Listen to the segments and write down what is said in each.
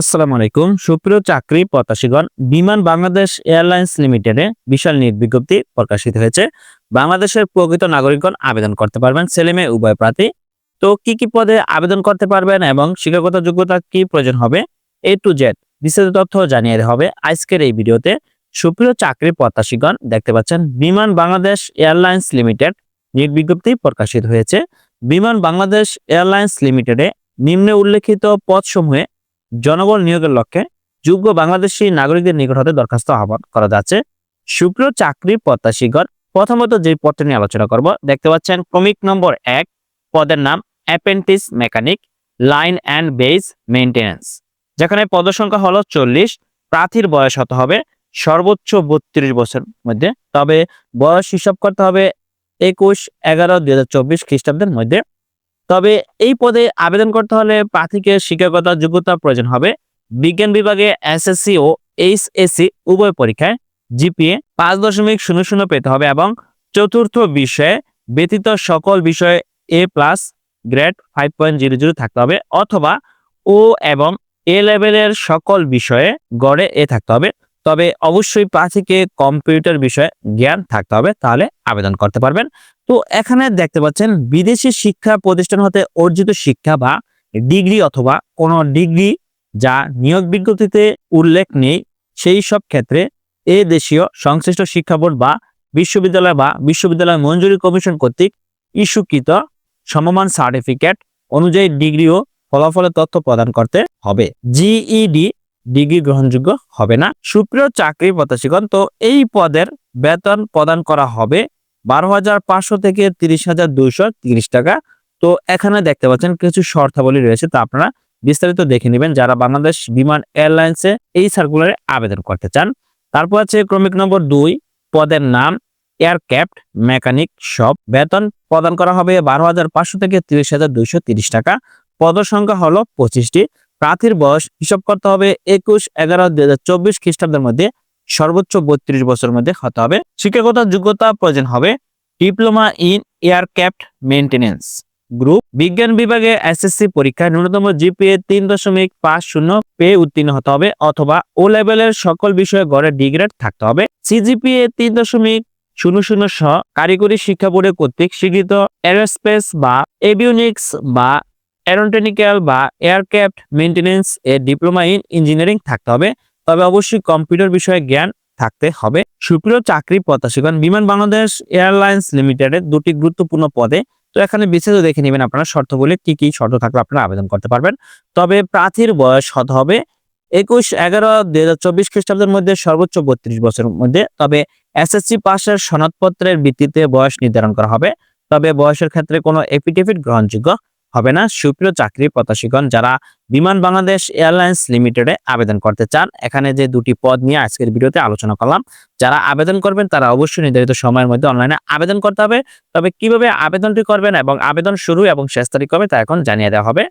আসসালামু আলাইকুম। সুপ্রিয় চাকরি প্রত্যাশীগণ, বিমান বাংলাদেশ এয়ারলাইন্স লিমিটেডে বিশাল নিয়োগ বিজ্ঞপ্তি প্রকাশিত হয়েছে। বাংলাদেশের প্রকৃত নাগরিকগণ আবেদন করতে পারবেন, ছেলে মেয়ে, উভয় প্রার্থী। তো কি কি পদে আবেদন করতে পারবেন এবং শিক্ষাগত যোগ্যতা কি প্রয়োজন হবে? এ টু জেড বিস্তারিত তথ্য জানিয়ে হবে আজকের এই ভিডিওতে। সুপ্রিয় চাকরি প্রত্যাশীগণ, দেখতে পাচ্ছেন, বিমান বাংলাদেশ এয়ারলাইন্স লিমিটেড নিয়োগ বিজ্ঞপ্তি প্রকাশিত হয়েছে। বিমান বাংলাদেশ এয়ারলাইন্স লিমিটেডে নিম্নে উল্লেখিত পদসমূহে জনবল নিয়োগের লক্ষ্যে যোগ্য বাংলাদেশী নাগরিকদের নিকট হতে দরখাস্ত আহ্বান করা যাচ্ছে। সুপ্রিয় চাকরি প্রত্যাশীগণ, প্রথমত যে পদটি নিয়ে আলোচনা করব, দেখতে পাচ্ছেন ক্রমিক নম্বর এক, পদের নাম apprentice mechanic line and base maintenance যেখানে পদসংখ্যা হলো চল্লিশ, প্রার্থীর বয়স হতে হবে সর্বোচ্চ বত্রিশ বছর মধ্যে, তবে বয়স হিসাব করতে হবে একুশ, এগারো, দুই হাজার চব্বিশ খ্রিস্টাব্দের মধ্যে। তবে এই পদে আবেদন করতে হলে প্রার্থীকে শিক্ষাগত যোগ্যতা প্রয়োজন হবে। বিজ্ঞান বিভাগে এসএসসি ও এইচএসসি উভয় পরীক্ষায় জিপিএ পাঁচ দশমিক শূন্য শূন্য পেতে হবে এবং চতুর্থ বিষয়ে ব্যতীত সকল বিষয়ে A plus grade five point zero zero থাকতে হবে অথবা ও এবং এ লেভেলের সকল বিষয়ে গড়ে এ থাকতে হবে। তবে অবশ্যই প্রার্থীকে কম্পিউটার বিষয়ে জ্ঞান থাকতে হবে, তাহলে আবেদন করতে পারবেন। তো এখানে দেখতে পাচ্ছেন, বিদেশি শিক্ষা প্রতিষ্ঠান হতে অর্জিত শিক্ষা বা ডিগ্রি অথবা কোনো ডিগ্রি যা নিয়োগ বিজ্ঞপ্তিতে উল্লেখ নেই, সেই সব ক্ষেত্রে এ দেশীয় সংশ্লিষ্ট শিক্ষা বোর্ড বা বিশ্ববিদ্যালয় বা বিশ্ববিদ্যালয় মঞ্জুরি কমিশন কর্তৃক ইস্যুকৃত সমমান সার্টিফিকেট অনুযায়ী ডিগ্রি ও ফলাফলের তথ্য প্রদান করতে হবে। জিইডি ডিগ্রি গ্রহণযোগ্য হবে না। সুপ্রিয় চাকরি প্রত্যাশীগণ, তো এই পদের বেতন প্রদান করা হবে বারো হাজার পাঁচশো থেকে তিরিশ হাজার দুইশো তিরিশ টাকা। তো এখানে দেখতে পাচ্ছেন কিছু শর্তাবলী রয়েছে, তা আপনারা বিস্তারিত দেখে নেবেন যারা বাংলাদেশ বিমান এয়ারলাইন্সে এই সার্কুলারে আবেদন করতে চান। তারপর আছে ক্রমিক নম্বর দুই, পদের নাম এয়ারক্রাফট মেকানিক সব বেতন প্রদান করা হবে বারো হাজার পাঁচশো থেকে তিরিশ হাজার দুইশো তিরিশ টাকা। পদ সংখ্যা হলো পঁচিশটি। প্রার্থীর বয়স হিসাব করতে হবে একুশ এগারো দুই হাজার চব্বিশ খ্রিস্টাব্দের মধ্যে, সর্বোচ্চ বত্রিশ বছর মধ্যে হতে হবে। শিক্ষাগত যোগ্যতা প্রয়োজন হবে diploma in aircraft maintenance group. বিজ্ঞান বিভাগে এসএসসি পরীক্ষায় ন্যূনতম জিপিএ তিন দশমিক পাঁচ শূন্য পেয়ে উত্তীর্ণ হতে হবে অথবা ও লেভেলের সকল বিষয়ে গড়ে ডিগ্রেড থাকতে হবে। সিজিপিএ তিন দশমিক শূন্য শূন্য সহ কারিগরি শিক্ষা বোর্ডের কর্তৃক স্বীকৃত এরোস্পেস বা এভিউনিক্স বা অ্যারোটেনিক্যাল বা এয়ারক্রাফট মেইনটেনেন্স এর ডিপ্লোমা ইন ইঞ্জিনিয়ারিং থাকতে হবে। তবে অবশ্যই কম্পিউটার বিষয়ে জ্ঞান থাকতে হবে। সুপ্রিয় চাকরি প্রত্যাশীগণ, বিমান বাংলাদেশ এয়ারলাইন্স লিমিটেডের দুটি গুরুত্বপূর্ণ পদে, তো এখানে বিস্তারিত দেখে নেবেন আপনারা শর্তগুলি কি কি শর্ত থাকলে আপনারা আবেদন করতে পারবেন। তবে প্রার্থীর বয়স হতে হবে একুশ এগারো দুই হাজার চব্বিশ খ্রিস্টাব্দের মধ্যে সর্বোচ্চ বত্রিশ বছরের মধ্যে। তবে এসএসসি পাশের সনদপত্রের ভিত্তিতে বয়স নির্ধারণ করা হবে। তবে বয়সের ক্ষেত্রে কোনো এফিডেভিট গ্রহণযোগ্য হবে না। সুপ্রিয় চাকরি প্রত্যাশীগণ, যারা বিমান বাংলাদেশ এয়ারলাইন্স লিমিটেডে আবেদন করতে চান, এখানে যে দুটি পদ নিয়ে আজকের ভিডিওতে আলোচনা করলাম। যারা আবেদন করবেন, তারা অবশ্যই নির্ধারিত সময়ের মধ্যে অনলাইনে আবেদন করতে হবে। তবে কীভাবে আবেদনটি করবেন এবং আবেদন শুরু এবং শেষ তারিখ কবে, তা এখন জানিয়ে দেওয়া হবে।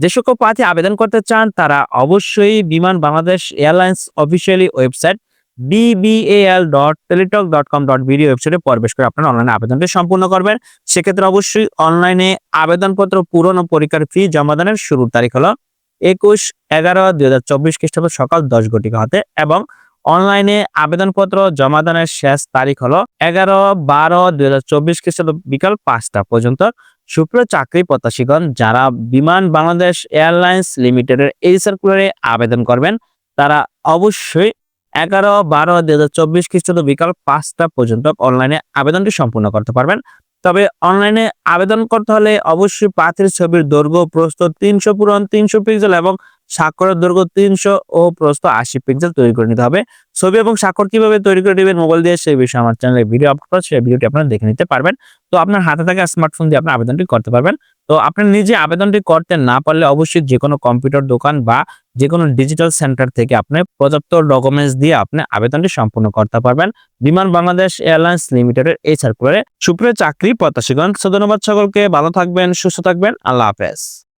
যে সকল প্রার্থী আবেদন করতে চান, তারা অবশ্যই Biman Bangladesh airlines officially website BBL dot Teletalk dot com dot video ওয়েবসাইটে প্রবেশ করে আপনারা অনলাইনে আবেদনটি সম্পূর্ণ করবেন। সেক্ষেত্রে অবশ্যই অনলাইনে আবেদনপত্র পূরণ ও পরীক্ষার ফি জমাদানের শুরুর তারিখ হলো একুশ এগারো দুই হাজার চব্বিশ খ্রিস্টাব্দ সকাল দশ ঘটিকা হতে এবং অনলাইনে আবেদনপত্র জমাদানের শেষ তারিখ হলো এগারো বারো দুই হাজার চব্বিশ খ্রিস্টাব্দ বিকাল পাঁচটা পর্যন্ত। সুপ্রিয় চাকরি প্রত্যাশীগণ, যারা বিমান বাংলাদেশ এয়ারলাইন্স লিমিটেডের এই সার্কুলারে আবেদন করবেন, তারা অবশ্যই এগারো, বারো, দুই হাজার চব্বিশ খ্রিস্টাব্দ বিকাল পাঁচটা পর্যন্ত অনলাইনে আবেদনটি সম্পূর্ণ করতে পারবেন। তবে অনলাইনে আবেদন করতে হলে অবশ্যই পাথরের ছবির দৈর্ঘ্য প্রস্তুত তিনশো পুরন তিনশো পিক্সেল এবং স্বাক্ষরের দৈর্ঘ্য তিনশো ও প্রস্থ আশি পিক্সেল তৈরি করে নিতে হবে। ছবি এবং স্বাক্ষর কীভাবে তৈরি করে নেবেন মোবাইল দিয়ে সেই বিষয়ে আমার চ্যানেলে ভিডিও আপলোড করা, সেই ভিডিওটি আপনারা দেখে নিতে পারবেন। তো আপনার হাতে থাকা স্মার্টফোন দিয়ে আপনি আবেদনটি করতে পারবেন। তো আপনি নিজে আবেদনটি করতে না পারলে অবশ্যই যে কোনো কম্পিউটার দোকান বা যে কোনো ডিজিটাল সেন্টার থেকে আপনি পর্যাপ্ত ডকুমেন্টস দিয়ে আপনি আবেদনটি সম্পূর্ণ করতে পারবেন। বিমান বাংলাদেশ এয়ারলাইন্স লিমিটেডের এই সার্কুলারে সুপ্রিয় চাকরি প্রত্যাশীগণ ধন্যবাদ সকলকে, ভালো থাকবেন, সুস্থ থাকবেন, আল্লাহ হাফেজ।